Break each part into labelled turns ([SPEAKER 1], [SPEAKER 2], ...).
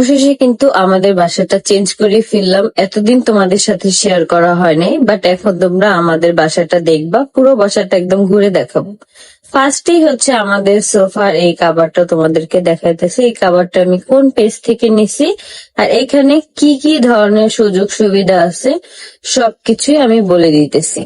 [SPEAKER 1] অবশেষে কিন্তু আমাদের বাসাটা চেঞ্জ করে ফেললাম। এতদিন তোমাদের সাথে শেয়ার করা হয়নি বাট এখন তোমরা আমাদের বাসাটা দেখবা। পুরো বাসাটা একদম ঘুরে দেখাবো। ফার্স্টেই হচ্ছে আমাদের সোফার এই কাবারটা তোমাদেরকে দেখাইতেছে। এই কাবারটা আমি কোন পেজ থেকে নিছি, আর এখানে কি কি ধরনের সুযোগ সুবিধা আছে, সবকিছুই আমি বলে দিতেছি।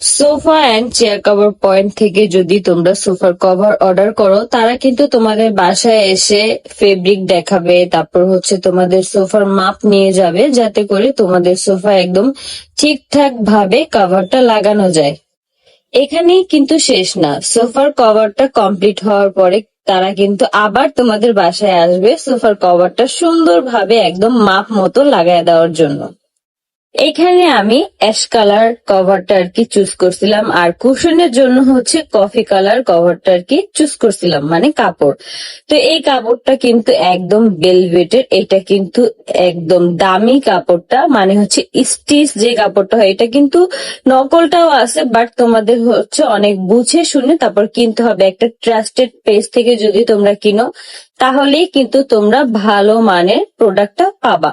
[SPEAKER 1] Sofa and chair cover point থেকে যদি তোমরা সোফার কভার অর্ডার করো, তারা কিন্তু তোমাদের বাসায় এসে ফেব্রিক দেখাবে, তারপর হচ্ছে তোমাদের সোফার মাপ নিয়ে যাবে, যাতে করে তোমাদের সোফা একদম ঠিকঠাক ভাবে কভারটা লাগানো যায়। এখানেই কিন্তু শেষ না। সোফার কভারটা কমপ্লিট হওয়ার পরে তারা কিন্তু আবার তোমাদের বাসায় আসবে সোফার কভারটা সুন্দরভাবে একদম মাপ মতো লাগায় দেওয়ার জন্য। এখানে আমি অ্যাশ কালার কভারটা আর কি চুজ করছিলাম, আর কুশনের জন্য হচ্ছে কফি কালার কভারটা আর কি চুজ করছিলাম মানে কাপড়। তো এই কাপড়টা কিন্তু একদম বেলভেটের এটা কিন্তু একদম দামি কাপড়টা মানে হচ্ছে স্টিচ যে কাপড়টা হয়, এটা কিন্তু নকলটাও আছে বাট তোমাদের হচ্ছে অনেক বুঝে শুনে তারপর কিনতে হবে। একটা ট্রাস্টেড পেজ থেকে যদি তোমরা কিনো তাহলেই কিন্তু তোমরা ভালো মানের প্রোডাক্টটা পাবা।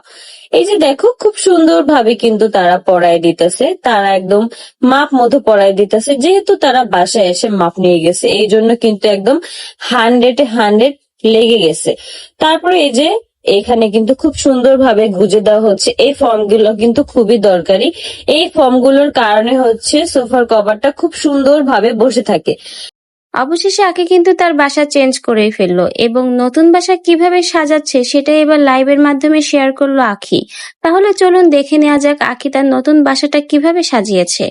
[SPEAKER 1] এই যে দেখো, খুব সুন্দর ভাবে কিন্তু তারা পড়ায় দিতেছে। তারা একদম মাপ মতো পড়ায় দিতেছে। যেহেতু তারা বাসায় এসে মাপ নিয়ে গেছে, এই জন্য কিন্তু একদম হান্ড্রেডে হান্ড্রেড লেগে গেছে। তারপরে এই যে এখানে কিন্তু খুব সুন্দর ভাবে গুজে দেওয়া হচ্ছে। এই ফর্মগুলো কিন্তু খুবই দরকারি। এই ফর্মগুলোর কারণে হচ্ছে সোফার কভারটা খুব সুন্দর ভাবে বসে থাকে।
[SPEAKER 2] অবশেষে আকে কিন্তু তার বাসা চেঞ্জ করেই ফেলল এবং নতুন বাসা কীভাবে সাজাচ্ছে সেটাই এবার লাইভের মাধ্যমে শেয়ার করল আখি। তাহলে চলুন দেখে নেওয়া যাক আখি তার নতুন বাসাটা কীভাবে সাজিয়েছে।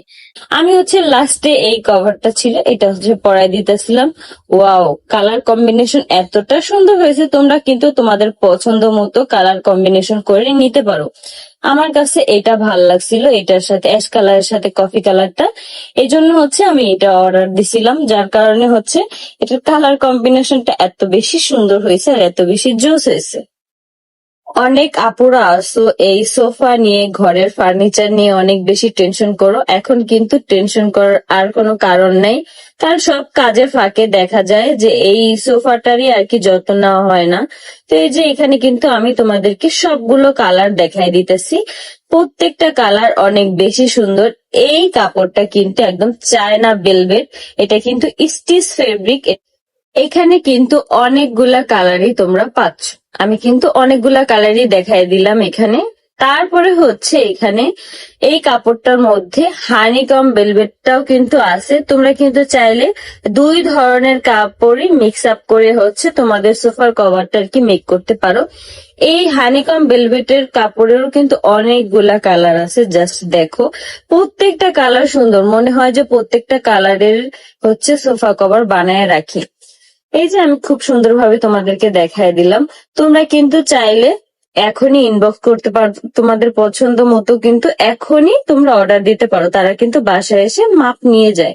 [SPEAKER 1] আমি হচ্ছে লাস্টে এই কভারটা ছিল, এটা হচ্ছে পরাই দিতেছিলাম। ওয়াও কালার কম্বিনেশন এতটা সুন্দর হয়েছে, তোমরা কিন্তু তোমাদের পছন্দ মতো কালার কম্বিনেশন করে নিতে পারো। আমার কাছে এটা ভালো লাগছিল, এটার সাথে অ্যাশ কালারের সাথে কফি কালারটা এই জন্য হচ্ছে আমি এটা অর্ডার দিছিলাম, যার কারণে হচ্ছে এটার কালার কম্বিনেশনটা এত বেশি সুন্দর হয়েছে আর এত বেশি জোস হয়েছে। অনেক আপুরা আসো এই সোফা নিয়ে, ঘরের ফার্নিচার নিয়ে অনেক বেশি টেনশন করো। এখন কিন্তু টেনশন করার আর কোনো কারণ নাই। কারণ সব কাজের ফাঁকে দেখা যায় যে এই সোফাটারই আর কি যত্ন নেওয়া হয় না। তো এই যে এখানে কিন্তু আমি তোমাদেরকে সবগুলো কালার দেখাই দিতেছি। প্রত্যেকটা কালার অনেক বেশি সুন্দর। এই কাপড়টা কিন্তু একদম চায়না বেলভেট এটা কিন্তু স্টিচ ফেব্রিক এখানে কিন্তু অনেকগুলা কালারই তোমরা পাচ্ছ। আমি কিন্তু অনেকগুলা কালারই দেখাই দিলাম এখানে। তারপরে হচ্ছে এখানে এই কাপড়টার মধ্যে হানিকম বেলভেটটাও কিন্তু আছে। তোমরা কিন্তু চাইলে দুই ধরনের কাপড়ই মিক্স আপ করে হচ্ছে তোমাদের সোফার কভারটা আর কি মেক করতে পারো। এই হানিকম বেলভেটের কাপড়েরও কিন্তু অনেকগুলা কালার আছে জাস্ট দেখো। প্রত্যেকটা কালার সুন্দর। মনে হয় যে প্রত্যেকটা কালারের হচ্ছে সোফা কভার বানায় রাখি। এই যে আমি খুব সুন্দরভাবে তোমাদেরকে দেখায় দিলাম। তোমরা কিন্তু চাইলে এখনই ইনবক্স করতে পারো, তোমাদের পছন্দ মতো কিন্তু এখনই তোমরা অর্ডার দিতে পারো। তারা কিন্তু বাসায় এসে মাপ নিয়ে যায়।